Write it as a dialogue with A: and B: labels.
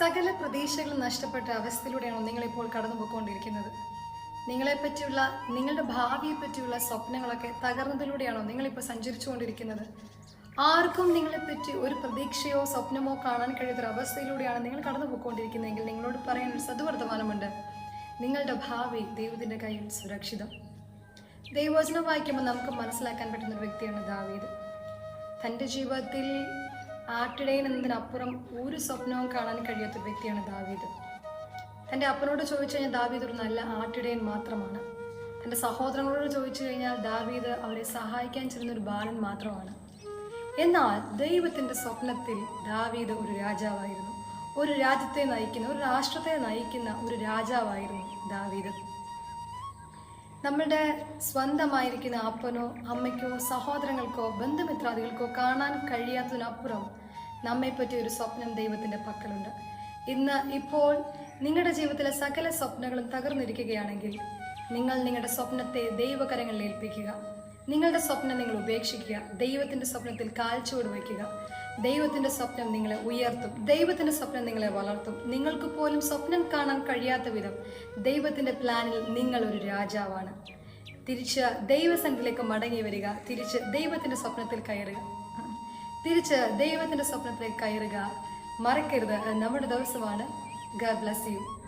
A: പ്രതീക്ഷകൾ നഷ്ടപ്പെട്ട അവസ്ഥയിലൂടെയാണോ നിങ്ങളിപ്പോൾ കടന്നു പോയിക്കൊണ്ടിരിക്കുന്നത് നിങ്ങളെപ്പറ്റിയുള്ള നിങ്ങളുടെ ഭാവിയെ പറ്റിയുള്ള സ്വപ്നങ്ങളൊക്കെ തകർന്നതിലൂടെയാണോ നിങ്ങളിപ്പോൾ സഞ്ചരിച്ചുകൊണ്ടിരിക്കുന്നത്? ആർക്കും നിങ്ങളെപ്പറ്റി ഒരു പ്രതീക്ഷയോ സ്വപ്നമോ കാണാൻ കഴിയാത്തൊരു അവസ്ഥയിലൂടെയാണ് നിങ്ങൾ കടന്നു പോയിക്കൊണ്ടിരിക്കുന്നതെങ്കിൽ നിങ്ങളോട് പറയാൻ ഒരു സദ്വർത്തമാനമുണ്ട്. നിങ്ങളുടെ ഭാവി ദൈവത്തിന്റെ കയ്യിൽ സുരക്ഷിതം. ദൈവവചനം വായിക്കുമ്പോൾ നമുക്ക് മനസ്സിലാക്കാൻ പറ്റുന്ന ഒരു വ്യക്തിയാണ് ദാവീദ്. തന്റെ ജീവിതത്തിൽ ആട്ടിടയൻ എന്നതിനപ്പുറം ഒരു സ്വപ്നവും കാണാൻ കഴിയാത്ത വ്യക്തിയാണ് ദാവീദ്. തന്റെ അപ്പനോട് ചോദിച്ചു കഴിഞ്ഞാൽ ദാവീദ് ഒരു നല്ല ആട്ടിടയൻ മാത്രമാണ്. തന്റെ സഹോദരങ്ങളോട് ചോദിച്ചു കഴിഞ്ഞാൽ ദാവീദ് അവരെ സഹായിക്കാൻ ചെല്ലുന്ന ഒരു ബാലൻ മാത്രമാണ്. എന്നാൽ ദൈവത്തിന്റെ സ്വപ്നത്തിൽ ദാവീദ് ഒരു രാജാവായിരുന്നു. ഒരു രാജ്യത്തെ നയിക്കുന്ന ഒരു രാഷ്ട്രത്തെ നയിക്കുന്ന ഒരു രാജാവായിരുന്നു ദാവീദ്. നമ്മളുടെ സ്വന്തമായിരിക്കുന്ന അപ്പനോ അമ്മയ്ക്കോ സഹോദരങ്ങൾക്കോ ബന്ധുമിത്രാദികൾക്കോ കാണാൻ കഴിയാത്തതിനപ്പുറം നമ്മെപ്പറ്റി ഒരു സ്വപ്നം ദൈവത്തിന്റെ പക്കലുണ്ട്. ഇന്ന് ഇപ്പോൾ നിങ്ങളുടെ ജീവിതത്തിലെ സകല സ്വപ്നങ്ങളും തകർന്നിരിക്കുകയാണെങ്കിൽ നിങ്ങൾ നിങ്ങളുടെ സ്വപ്നത്തെ ദൈവകരങ്ങളിൽ ഏൽപ്പിക്കുക. നിങ്ങളുടെ സ്വപ്നം നിങ്ങൾ ഉപേക്ഷിക്കുക. ദൈവത്തിന്റെ സ്വപ്നത്തിൽ കാൽച്ചുവട് വയ്ക്കുക. ദൈവത്തിന്റെ സ്വപ്നം നിങ്ങളെ ഉയർത്തും. ദൈവത്തിന്റെ സ്വപ്നം നിങ്ങളെ വളർത്തും. നിങ്ങൾക്ക് പോലും സ്വപ്നം കാണാൻ കഴിയാത്ത വിധം ദൈവത്തിന്റെ പ്ലാനിൽ നിങ്ങൾ ഒരു രാജാവാണ്. തിരിച്ച് ദൈവസംഘത്തിലേക്ക് മടങ്ങി വരിക. തിരിച്ച് ദൈവത്തിന്റെ സ്വപ്നത്തിൽ കയറുക. തിരിച്ച് ദൈവത്തിന്റെ സ്വപ്നത്തിലേക്ക് കയറുക മറക്കരുത്. നമ്മുടെ ദിവസമാണ്. Garh bless you